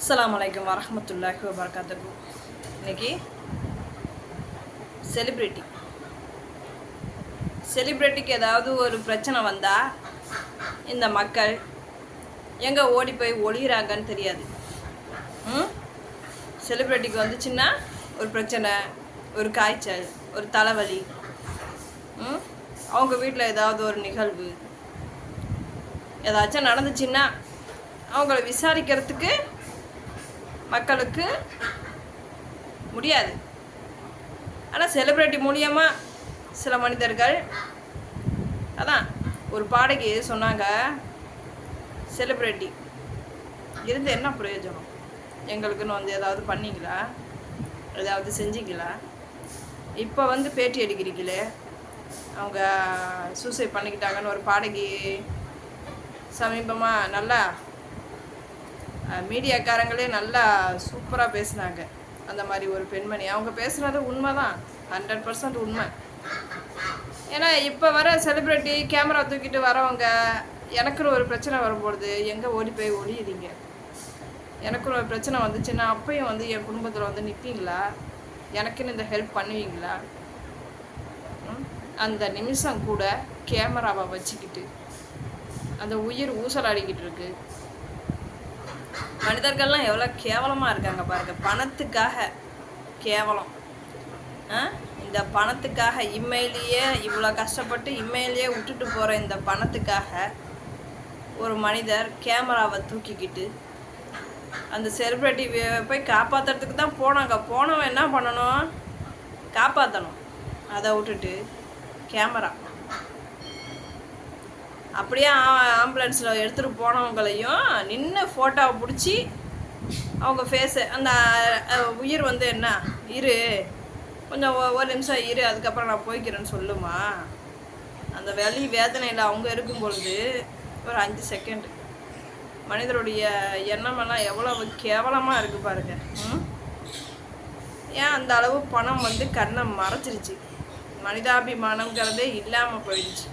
அஸ்லாம் வலைக்கம் வரமத்துல்லாஹி வபரகாத்துஹு. இன்னைக்கு செலிப்ரிட்டி செலிப்ரிட்டிக்கு ஏதாவது ஒரு பிரச்சனை வந்தால் இந்த மக்கள் எங்கே ஓடி போய் ஒளிகிறாங்கன்னு தெரியாது. ம்? செலிப்ரிட்டிக்கு வந்துச்சுன்னா ஒரு பிரச்சனை ஒரு காய்ச்சல் ஒரு தலைவலி. ம்? அவங்க வீட்டில் ஏதாவது ஒரு நிகழ்வு. ஏதாச்சும் நடந்துச்சுன்னா அவங்கள விசாரிக்கிறதுக்கு மக்களுக்கு முடியாது. ஆனால் செலிப்ரிட்டி மூலியமாக சில மனிதர்கள் அதான் ஒரு பாடகி சொன்னாங்க செலிப்ரிட்டி இருந்து என்ன பிரயோஜனம்? எங்களுக்குன்னு வந்து ஏதாவது பண்ணிங்களா? ஏதாவது செஞ்சிங்களா? இப்போ வந்து பேட்டி எடுக்கிறீங்களே அவங்க சூசைட் பண்ணிக்கிட்டாங்கன்னு ஒரு பாடகி சமீபமாக நல்லா மீடியாக்காரங்களே நல்லா சூப்பராக பேசுனாங்க. அந்த மாதிரி ஒரு பெண்மணி. அவங்க பேசுனது உண்மை தான் ஹண்ட்ரட் பர்சன்ட் உண்மை. ஏன்னா இப்போ வர செலிப்ரிட்டி கேமரா தூக்கிட்டு வரவங்க எனக்குன்னு ஒரு பிரச்சனை வரும்பொழுது எங்கே ஓடி போய் ஒளியுறீங்க? எனக்குன்னு ஒரு பிரச்சனை வந்துச்சுன்னா அப்பையும் வந்து என் குடும்பத்தில் வந்து நிற்பீங்களா எனக்குன்னு இந்த ஹெல்ப் பண்ணுவீங்களா? ம்? அந்த நிமிஷம் கூட கேமராவை வச்சுக்கிட்டு அந்த உயிர் ஊசலாடிக்கிட்டு இருக்குது மனிதர்கள்லாம் எவ்வளோ கேவலமாக இருக்காங்க பாருங்க. பணத்துக்காக கேவலம். ஆ? இந்த பணத்துக்காக இம்மையிலேயே இவ்வளோ கஷ்டப்பட்டு இம்மையிலேயே விட்டுட்டு போகிற இந்த பணத்துக்காக ஒரு மனிதர் கேமராவை தூக்கிக்கிட்டு அந்த செலிப்ரிட்டி போய் காப்பாற்றுறதுக்கு தான் போனாங்க. போனவன் என்ன பண்ணணும்? காப்பாற்றணும் அதை விட்டுட்டு கேமரா. அப்படியே ஆம்புலன்ஸில் எடுத்துகிட்டு போனவங்களையும் நின்று ஃபோட்டோவை பிடிச்சி அவங்க ஃபேஸு அந்த உயிர் வந்து என்ன? இரு. கொஞ்சம் ஒவ்வொரு ஒரு நிமிஷம் இரு அதுக்கப்புறம் நான் போய்க்கிறேன்னு சொல்லுமா? அந்த வலி வேதனையில் அவங்க இருக்கும் பொழுது ஒரு அஞ்சு செகண்ட் மனிதருடைய எண்ணமெல்லாம் எவ்வளவு கேவலமாக இருக்குது பாருங்க. ஏன் அந்த அளவு பணம் வந்து கண்ணை மறைச்சிருச்சு? மனிதாபிமானங்கிறதே இல்லாமல் போயிடுச்சு.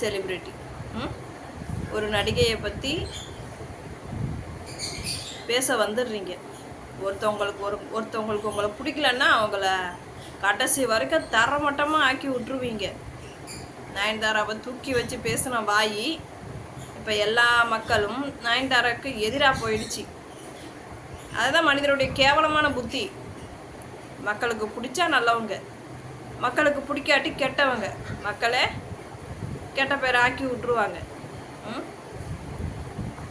செலிப்ரிட்டி ஒரு நடிகையை பற்றி பேச வந்துடுறீங்க. ஒருத்தவங்களுக்கு ஒரு ஒருத்தவங்களுக்கு உங்களை பிடிக்கலன்னா அவங்கள கடைசி வரைக்கும் தரமட்டமாக ஆக்கி விட்ருவீங்க நயன்தாராவை தூக்கி வச்சு பேசின வாய் இப்போ எல்லா மக்களும் நயன்தாராவுக்கு எதிராக போயிடுச்சு. அதுதான் மனிதனுடைய கேவலமான புத்தி. மக்களுக்கு பிடிச்சா நல்லவங்க. மக்களுக்கு பிடிக்காட்டி கெட்டவங்க. மக்களே கெட்ட பேர் ஆக்கி விட்ருவாங்க ம்?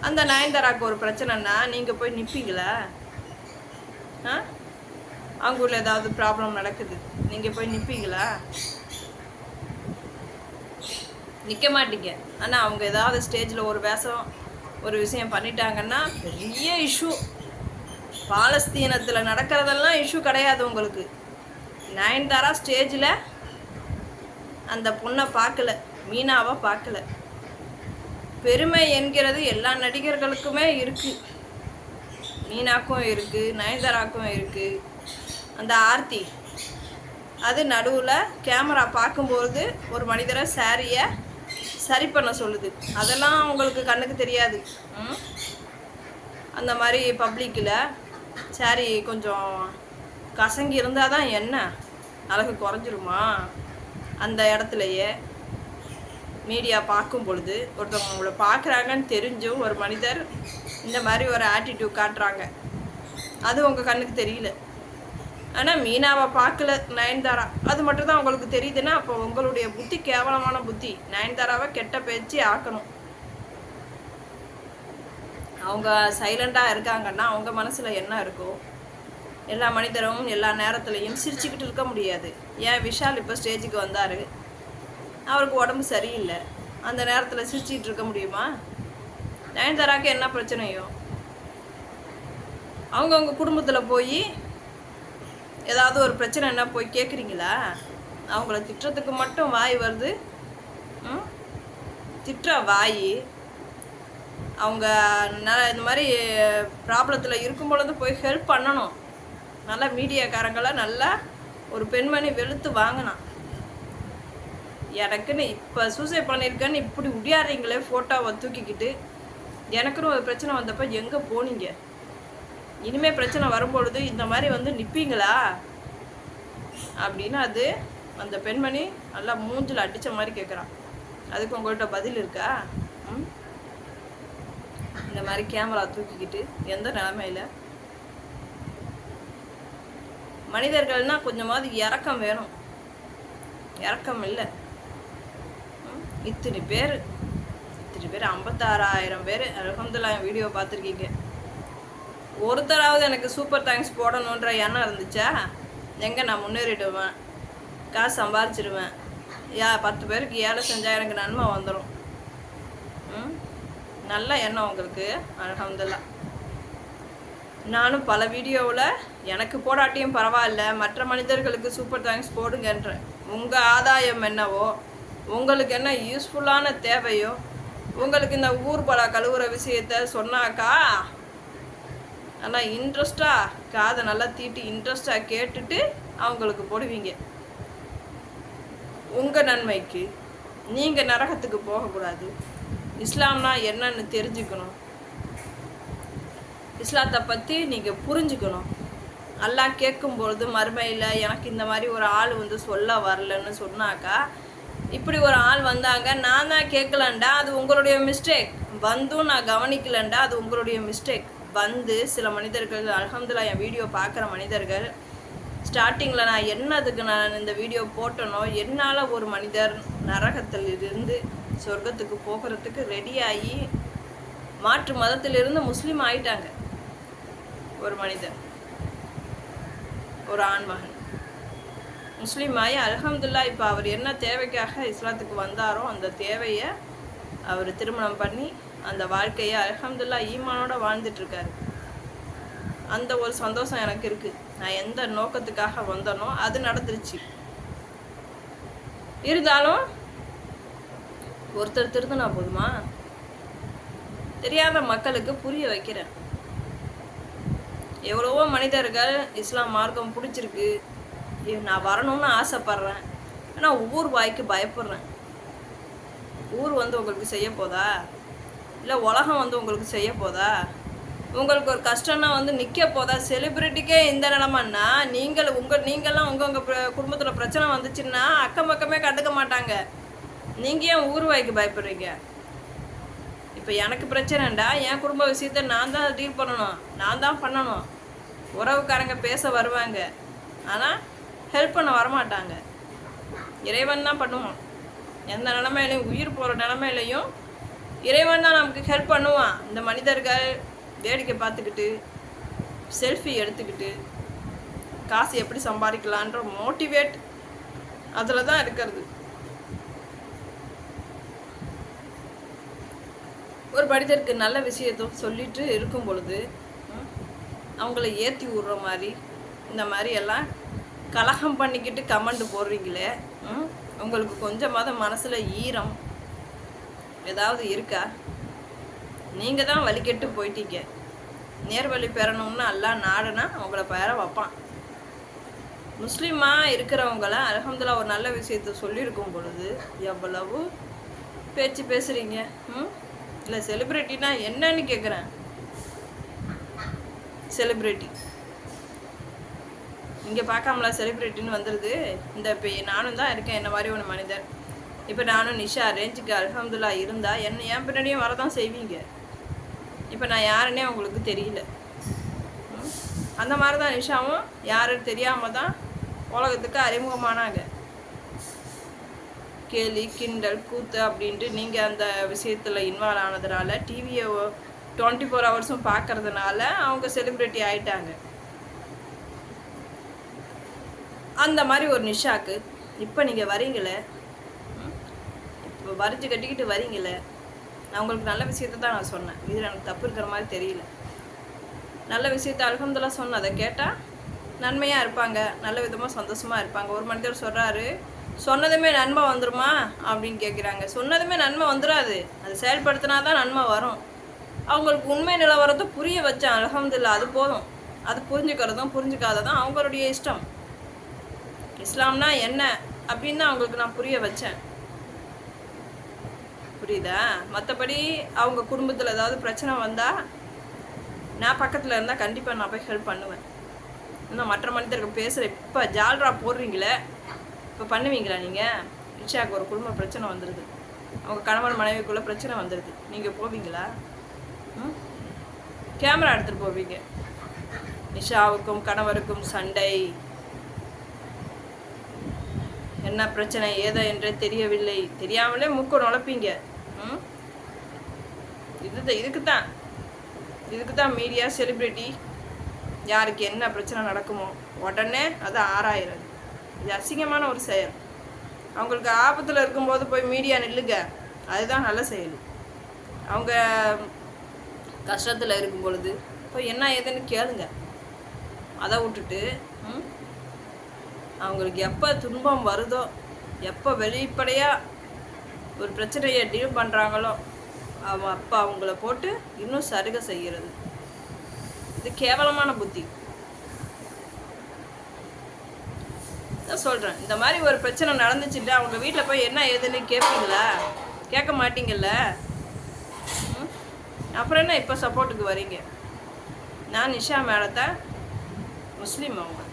அந்த நயன்தாராக்கு ஒரு பிரச்சனைன்னா நீங்கள் போய் நிற்பீங்களா ஆ? அவங்க ஊரில் ஏதாவது ப்ராப்ளம் நடக்குது. நீங்கள் போய் நிற்பீங்களா நிற்க மாட்டீங்க. ஆனால் அவங்க ஏதாவது ஸ்டேஜில் ஒரு வேஷம் ஒரு விஷயம் பண்ணிட்டாங்கன்னா பெரிய இஷ்யூ பாலஸ்தீனத்தில் நடக்கிறதெல்லாம் இஷ்யூ கிடையாது உங்களுக்கு. நயன்தாரா ஸ்டேஜில் அந்த பொண்ணை பார்க்கல. மீனாவை பார்க்கல. பெருமை என்கிறது எல்லா நடிகர்களுக்குமே இருக்குது மீனாக்கும் இருக்குது நயன்தாராக்கும் இருக்குது அந்த ஆர்த்தி அது நடுவில் கேமரா பார்க்கும்போது ஒரு மனிதரை சாரியை சரி பண்ண சொல்லுது. அதெல்லாம் உங்களுக்கு கண்ணுக்கு தெரியாது. ம்? அந்த மாதிரி பப்ளிக்கில் சாரி கொஞ்சம் கசங்கி இருந்தால் தான் என்ன? அழகு குறைஞ்சிருமா? அந்த இடத்துலையே. மீடியா பார்க்கும் பொழுது ஒருத்தவங்க உங்களை பார்க்குறாங்கன்னு தெரிஞ்சும் ஒரு மனிதர் இந்த மாதிரி ஒரு ஆட்டிடியூட் காட்டுறாங்க. அது உங்கள் கண்ணுக்கு தெரியல. ஆனால் மீனாவை பார்க்கல நயன்தாரா. அது மட்டும் தான் உங்களுக்கு தெரியுதுன்னா அப்போ உங்களுடைய புத்தி கேவலமான புத்தி. நயன்தாராவை கெட்ட பேச்சு ஆக்கணும். அவங்க சைலண்டாக இருக்காங்கன்னா அவங்க மனசில் என்ன இருக்கோ எல்லா மனிதரும் எல்லா நேரத்துலையும் சிரிச்சுக்கிட்டு இருக்க முடியாது. ஏன் விஷால் இப்போ ஸ்டேஜுக்கு வந்தார்? அவருக்கு உடம்பு சரியில்லை. அந்த நேரத்தில் சிரிச்சுக்கிட்டு இருக்க முடியுமா? நயன்தாராக்கு என்ன பிரச்சனையோ? அவங்கவுங்க குடும்பத்தில் போய் ஏதாவது ஒரு பிரச்சனை என்ன போய் கேட்குறீங்களா அவங்கள திட்டுறதுக்கு மட்டும் வாய் வருது. ம்? திட்டுற வாய். அவங்க ந இந்த மாதிரி ப்ராப்ளத்தில் இருக்கும் பொழுது போய் ஹெல்ப் பண்ணணும். நல்லா மீடியாக்காரங்களை நல்லா ஒரு பெண்மணி வெளுத்து வாங்கினான். எனக்குன்னு இப்போ சூசைட் பண்ணியிருக்கேன்னு இப்படி உடியாடுறீங்களே ஃபோட்டோவை தூக்கிக்கிட்டு. எனக்குன்னு ஒரு பிரச்சனை வந்தப்போ எங்கே போனீங்க? இனிமேல் பிரச்சனை வரும்பொழுது இந்த மாதிரி வந்து நிற்பீங்களா அப்படின்னு அது அந்த பெண்மணி நல்லா மூஞ்சில் அடித்த மாதிரி கேட்குறான் அதுக்கு உங்கள்கிட்ட பதில் இருக்கா? ம்? இந்த மாதிரி கேமரா தூக்கிக்கிட்டு எந்த நிலமையில? மனிதர்கள்னால் கொஞ்சமாவது இறக்கம் வேணும். இறக்கம் இல்லை. இத்தனை பேர் இத்தனை பேர் ஐம்பத்தாறாயிரம் பேர். அலகம்துல்லா என் வீடியோ பார்த்துருக்கீங்க. ஒருத்தராவது எனக்கு சூப்பர் தேங்க்ஸ் போடணுன்ற எண்ணம் இருந்துச்சா? எங்கே நான் முன்னேறிடுவேன்? காசு சம்பாரிச்சிடுவேன் யா பத்து பேருக்கு ஏழை செஞ்சால் எனக்கு நன்மை வந்துடும் ம்? நல்ல எண்ணம் உங்களுக்கு அலகம்துல்லா நானும் பல வீடியோவில் எனக்கு போடாட்டியும் பரவாயில்ல. மற்ற மனிதர்களுக்கு சூப்பர் தேங்க்ஸ் போடுங்கன்றேன். உங்கள் ஆதாயம் என்னவோ உங்களுக்கு என்ன யூஸ்ஃபுல்லான தேவையோ உங்களுக்கு இந்த ஊர்பலா கழுவுற விஷயத்த சொன்னாக்கா நல்லா இன்ட்ரெஸ்டாக காதை நல்லா தீட்டி இன்ட்ரெஸ்டாக கேட்டுட்டு அவங்களுக்கு போடுவீங்க. உங்கள் நன்மைக்கு நீங்கள் நரகத்துக்கு போகக்கூடாது. இஸ்லாம்னா என்னன்னு தெரிஞ்சுக்கணும். இஸ்லாத்தை பற்றி நீங்கள் புரிஞ்சுக்கணும். எல்லாம் கேட்கும்பொழுது மறுமையில் எனக்கு இந்த மாதிரி ஒரு ஆள் வந்து சொல்ல வரலன்னு சொன்னாக்கா இப்படி ஒரு ஆள் வந்தாங்க. நான் தான் கேட்கலண்டா அது உங்களுடைய மிஸ்டேக் வந்தும் நான் கவனிக்கலண்டா அது உங்களுடைய மிஸ்டேக் வந்து சில மனிதர்கள் அலமதுல்லா என் வீடியோ பார்க்குற மனிதர்கள் ஸ்டார்டிங்கில் நான் என்னதுக்கு நான் இந்த வீடியோ போட்டனோ என்னால் ஒரு மனிதர் நரகத்தில் இருந்து சொர்க்கத்துக்கு போகிறதுக்கு ரெடியாகி மாற்று மதத்திலிருந்து முஸ்லீம் ஆயிட்டாங்க. ஒரு மனிதர் ஒரு ஆண்மகன் முஸ்லீம் ஆகி அல்ஹம்துல்லா இப்போ அவர் என்ன தேவைக்காக இஸ்லாத்துக்கு வந்தாரோ அந்த தேவையை அவர் திருமணம் பண்ணி அந்த வாழ்க்கையை அல்ஹம்துல்லா ஈமானோட வாழ்ந்துட்டுருக்காரு. அந்த ஒரு சந்தோஷம் எனக்கு இருக்குது நான் எந்த நோக்கத்துக்காக வந்தனோ அது நடந்துருச்சு. இருந்தாலும் ஒருத்தர் திருந்தினா போதுமா? தெரியாத மக்களுக்கு புரிய வைக்கிறேன். எவ்வளவோ மனிதர்கள் இஸ்லாம் மார்க்கம் பிடிச்சிருக்கு. ஐயோ, நான் வரணும்னு ஆசைப்பட்றேன். ஆனால் ஊர் வாய்க்கு பயப்படுறேன். ஊர் வந்து உங்களுக்கு செய்ய போதா? இல்லை உலகம் வந்து உங்களுக்கு செய்ய போதா? உங்களுக்கு ஒரு கஷ்டம்னா வந்து நிற்க போதா? செலிப்ரிட்டிக்கே இந்த நிலமன்னா நீங்கள் உங்கள் நீங்கள்லாம் உங்கள் உங்கள் குடும்பத்தில் பிரச்சனை வந்துச்சுன்னா அக்கம் பக்கமே கண்டுக்க மாட்டாங்க. நீங்கள் ஏன் ஊர் வாய்க்கு பயப்படுறீங்க? இப்போ எனக்கு பிரச்சனைண்டா என் குடும்ப விஷயத்த நான் தான் டீல் பண்ணணும். நான் தான் பண்ணணும். உறவுக்காரங்க பேச வருவாங்க. ஆனால் ஹெல்ப் பண்ண வரமாட்டாங்க. இறைவன் தான் பண்ணுவான். எந்த நிலமையிலையும் உயிர் போகிற நிலமையிலையும் இறைவன் தான் நமக்கு ஹெல்ப் பண்ணுவான். இந்த மனிதர்கள் வேடிக்கை பார்த்துக்கிட்டு செல்ஃபி எடுத்துக்கிட்டு காசு எப்படி சம்பாதிக்கலான்ற மோட்டிவேட் அதில் தான் இருக்கிறது. ஒரு மனிதருக்கு நல்ல விஷயத்தை சொல்லிட்டு இருக்கும் பொழுது அவங்கள ஏற்றி விடுற மாதிரி இந்த மாதிரி எல்லாம் கலகம் பண்ணிக்கிட்டு கமெண்ட் போடுறீங்களே? ம், உங்களுக்கு கொஞ்சமாவது மனசில் ஈரம் ஏதாவது இருக்கா? நீங்கள் தான் வழிகெட்டு போயிட்டீங்க. நேர்வழி பெறணும்னு எல்லாம் நாடுனா உங்களை பெற வைப்பான். முஸ்லீமாக இருக்கிறவங்கள அலமதுல்லா ஒரு நல்ல விஷயத்த சொல்லியிருக்கும் பொழுது எவ்வளவு பேச்சு பேசுகிறீங்க ம்? இல்லை செலிப்ரிட்டினா என்னன்னு கேட்குறேன் செலிப்ரிட்டி இங்கே பார்க்காமலா செலிப்ரிட்டின்னு வந்துடுது இந்த இப்போ நானும் தான் இருக்கேன் என்ன மாதிரி ஒரு மனிதர். இப்போ நானும் நிஷா ரேஞ்சுக்கு அல்ஹம்துல்லா இருந்தால் என்ன என் பின்னாடியும் வரதான் செய்வீங்க. இப்போ நான் யாருன்னே உங்களுக்கு தெரியல. அந்த மாதிரி தான் நிஷாவும் யாருன்னு தெரியாமல் தான் உலகத்துக்கு அறிமுகமானாங்க. கேலி கிண்டல் கூத்து அப்படின்ட்டு நீங்கள் அந்த விஷயத்தில் இன்வால்வ் ஆனதுனால டிவியை டுவெண்ட்டி ஃபோர் ஹவர்ஸும் பார்க்கறதுனால அவங்க செலிப்ரிட்டி ஆயிட்டாங்க. அந்த மாதிரி ஒரு நிஷாக்கு. இப்போ நீங்கள் வரீங்களே? இப்போ வரிஞ்சு கட்டிக்கிட்டு வரீங்களே? நான் உங்களுக்கு நல்ல விஷயத்த தான் நான் சொன்னேன். இதில் எனக்கு தப்பு இருக்கிற மாதிரி தெரியல. நல்ல விஷயத்த அல்ஹம்துல்லா சொன்னேன் அதை கேட்டால் நன்மையாக இருப்பாங்க. நல்ல விதமாக சந்தோஷமாக இருப்பாங்க. ஒரு மனிதர் சொல்கிறாரு சொன்னதுமே நன்மை வந்துருமா? அப்படின்னு கேட்குறாங்க சொன்னதுமே நன்மை வந்துடாது அது செயல்படுத்தினா தான் நன்மை வரும். அவங்களுக்கு உண்மை நிலவரத்தை புரிய வச்சேன். அல்ஹம்துல்லா அது போதும். அது புரிஞ்சுக்கிறதும் புரிஞ்சுக்காததும் அவங்களுடைய இஷ்டம். இஸ்லாம்னா என்ன அப்படின்னு தான் அவங்களுக்கு நான் புரிய வச்சேன். புரியுதா? மற்றபடி அவங்க குடும்பத்தில் ஏதாவது பிரச்சனை வந்தால் நான் பக்கத்தில் இருந்தால் கண்டிப்பாக நான் போய் ஹெல்ப் பண்ணுவேன். இன்னும் மற்ற மனிதர்கள் பேசுகிற இப்போ ஜால்ரா போடுறீங்களே இப்போ பண்ணுவீங்களா நீங்கள் நிஷாவுக்கு ஒரு குடும்ப பிரச்சனை வந்துடுது அவங்க கணவன் மனைவிக்குள்ளே பிரச்சனை வந்துடுது நீங்கள் போவீங்களா? ம்? கேமரா எடுத்துகிட்டு போவீங்க. நிஷாவுக்கும் கணவருக்கும் சண்டை. என்ன பிரச்சனை ஏதோ என்றே தெரியவில்லை. தெரியாமலே மூக்க நுழைப்பீங்க. ம்? இது இதுக்கு தான் இதுக்கு தான் மீடியா செலிப்ரிட்டி யாருக்கு என்ன பிரச்சனை நடக்குமோ உடனே அது ஆறாயிரம் இது அசிங்கமான ஒரு செயல். அவங்களுக்கு ஆபத்தில் இருக்கும்போது போய் மீடியா நில்லுங்க. அதுதான் நல்ல செயல். அவங்க கஷ்டத்தில் இருக்கும் பொழுது போய் என்ன ஏதுன்னு கேளுங்க. அதை விட்டுட்டு ம், அவங்களுக்கு எப்போ துன்பம் வருதோ எப்போ வெளிப்படையாக ஒரு பிரச்சனையை டீல் பண்ணுறாங்களோ அவன் அப்போ அவங்கள போட்டு இன்னும் சருக செய்கிறது. இது கேவலமான புத்தி. தான் சொல்கிறேன் இந்த மாதிரி ஒரு பிரச்சனை நடந்துச்சுட்டு அவங்க வீட்டில் போய் என்ன ஏதுன்னு கேட்பீங்களா கேட்க மாட்டீங்கல்ல? ம்? அப்புறம் என்ன இப்போ சப்போர்ட்டுக்கு வரீங்க? நான் நிஷா மேடத்தை முஸ்லீம் அவங்க.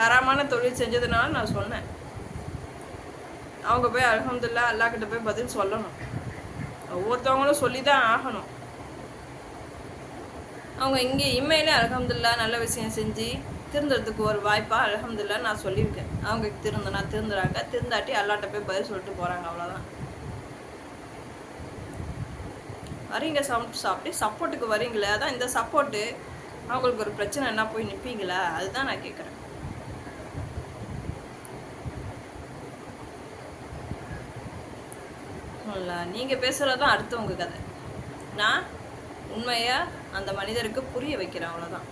ஹராமான தொழில் செஞ்சதுனால நான் சொன்னேன். அவங்க போய் அலமதுல்லா அல்லாஹ் கிட்ட போய் பதில் சொல்லணும். ஒவ்வொருத்தவங்களும் சொல்லி தான் ஆகணும். அவங்க இங்கே இம்மையிலே அல்ஹம்துல்லா நல்ல விஷயம் செஞ்சு திருந்துறதுக்கு ஒரு வாய்ப்பாக அலமதுல்லா நான் சொல்லியிருக்கேன். அவங்க திருந்தனா திருந்துறாங்க திருந்தாட்டி அல்லாட்ட போய் பதில் சொல்லிட்டு போகிறாங்க அவ்வளோதான் வரீங்க சம் சாப்பிட்டு சப்போர்ட்டுக்கு வரீங்களே அதான் இந்த சப்போர்ட்டு அவங்களுக்கு ஒரு பிரச்சனைனா போய் நிற்பீங்களா அதுதான் நான் கேட்குறேன் இல்லை நீங்கள் பேசுகிறது தான் அடுத்தவங்க கதை. நான் உண்மையாக அந்த மனிதருக்கு புரிய வைக்கிறேன் அவ்வளோதான்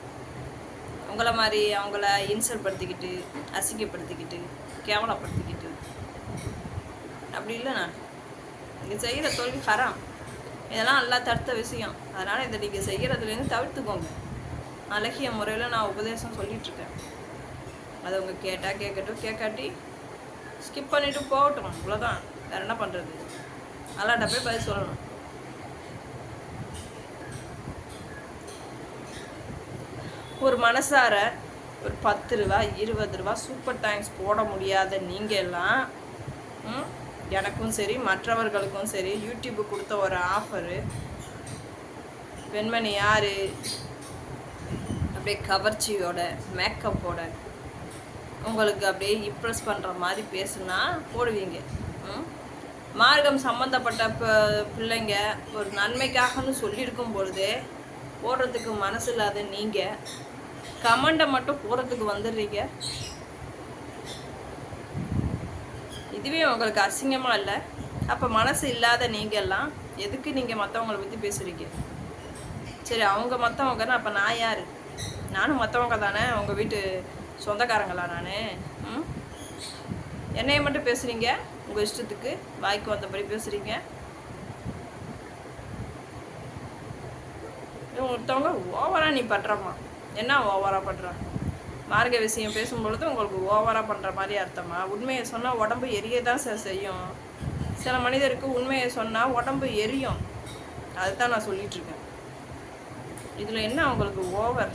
உங்களை மாதிரி அவங்கள இன்சல்ட் படுத்திக்கிட்டு அசிங்கப்படுத்திக்கிட்டு கேவலப்படுத்திக்கிட்டு. அப்படி இல்லை நான். நீங்கள் செய்கிற தொழில் ஹராம். இதெல்லாம் நல்லா தடுத்த விஷயம். அதனால் இதை நீங்கள் செய்கிறதுலேருந்து தவிர்த்துக்கோங்க. அழகிய முறையில் நான் உபதேசம் சொல்லிகிட்ருக்கேன் அதை அவங்க கேட்டால் கேட்கட்டும். கேட்காட்டி ஸ்கிப் பண்ணிவிட்டு போகட்டும். இவ்வளோதான் வேறு என்ன பண்ணுறது அல்லாட்ட போய் பதில் சொல்லணும் ஒரு மனசார ஒரு பத்து ரூபா இருபது ரூபா சூப்பர் தேங்க்ஸ் போட முடியாத நீங்கள் எல்லாம் எனக்கும் சரி மற்றவர்களுக்கும் சரி யூடியூப் கொடுத்த ஒரு ஆஃபரு பெண்மணி யார் அப்படியே கவர்ச்சியோட மேக்கப்போட உங்களுக்கு அப்படியே இம்ப்ரெஸ் பண்ணுற மாதிரி பேசுனா போடுவீங்க ம்? மார்க்கம் சம்மந்தப்பட்ட பிள்ளைங்க ஒரு நன்மைக்காகன்னு சொல்லியிருக்கும் பொழுதே போடுறதுக்கு மனசு இல்லாத நீங்கள் கமெண்டை மட்டும் போடுறதுக்கு வந்துடுறீங்க. இதுவே உங்களுக்கு அசிங்கமாக இல்லை. அப்போ மனசு இல்லாத நீங்கள்லாம் எதுக்கு நீங்கள் மற்றவங்களை பற்றி பேசுகிறீங்க சரி அவங்க மற்றவங்கன்னா அப்போ நான் யார்? நானும் மற்றவங்க தானே உங்கள் வீட்டு சொந்தக்காரங்களா நான்? ம்? என்னைய மட்டும் பேசுகிறீங்க உங்கள் இஷ்டத்துக்கு வாய்க்கு வந்தபடி பேசுகிறீங்க ஒருத்தவங்க ஓவராக நீ பண்ணுறம்மா என்ன ஓவராக பண்ணுற மார்க்க விஷயம் பேசும்பொழுது உங்களுக்கு ஓவராக பண்ணுற மாதிரி அர்த்தமா? உண்மையை சொன்னால் உடம்பு எரிய தான் சார் செய்யும். சில மனிதருக்கு உண்மையை சொன்னால் உடம்பு எரியும். அதுதான் நான் சொல்லிகிட்ருக்கேன் இதில் என்ன உங்களுக்கு ஓவர்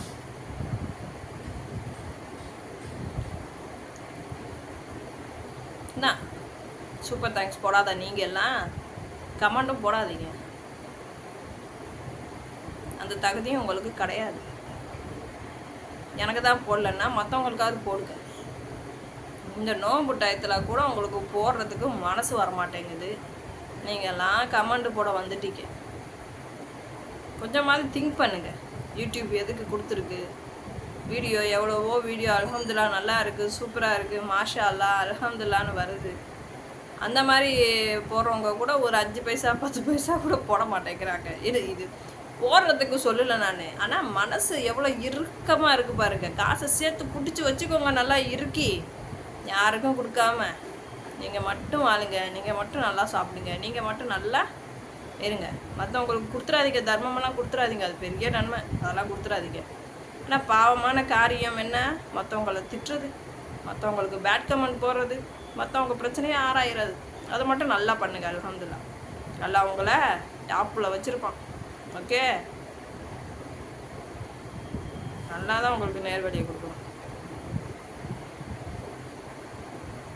என்ன சூப்பர் தேங்க்ஸ் போடாத நீங்கள் எல்லாம் கமெண்டும் போடாதீங்க. அந்த தகுதியும் உங்களுக்கு கிடையாது. எனக்கு தான் போடலன்னா மற்றவங்களுக்காவது போடுங்க. இந்த நோன்பு டயத்தில் கூட உங்களுக்கு போடுறதுக்கு மனசு வர மாட்டேங்குது நீங்கள்லாம் கமெண்ட் போட வந்துட்டீங்க. கொஞ்சமாவது திங்க் பண்ணுங்கள் யூடியூப் எதுக்கு கொடுத்துருக்கு? வீடியோ எவ்வளவோ வீடியோ அலமதுல்லா நல்லா இருக்குது சூப்பராக இருக்குது மாஷா அல்லா அல்ஹம்துல்லான்னு வருது. அந்த மாதிரி போடுறவங்க கூட ஒரு அஞ்சு பைசா பத்து பைசா கூட போட மாட்டேங்கிறாங்க. இது இது போடுறதுக்கு சொல்லலை நான். ஆனால் மனசு எவ்வளோ இறுக்கமாக இருக்குது பாருங்க. காசை சேர்த்து பிடிச்சி வச்சுக்கோங்க நல்லா இறுக்கி. யாருக்கும் கொடுக்காம. நீங்கள் மட்டும் வாழுங்க. நீங்கள் மட்டும் நல்லா சாப்பிடுங்க. நீங்கள் மட்டும் நல்லா இருங்க. மற்றவங்களுக்கு கொடுத்துறாதீங்க. தர்மமெல்லாம் கொடுத்துறாதீங்க. அது பெரிய நன்மை. அதெல்லாம் கொடுத்துறாதீங்க. ஆனால் பாவமான காரியம் என்ன? மற்றவங்களை திட்டுறது. மற்றவங்களுக்கு பேட் கமெண்ட் போடுறது. மற்றவங்க பிரச்சனையே ஆராயிறது. அதை மட்டும் நல்லா பண்ணுங்க அல்ஹம்துலில்லா நல்லா உங்களை டாப்பில் வச்சுருப்பான். ஓகே நல்லா தான் உங்களுக்கு நேர்வழியை கொடுக்கும்.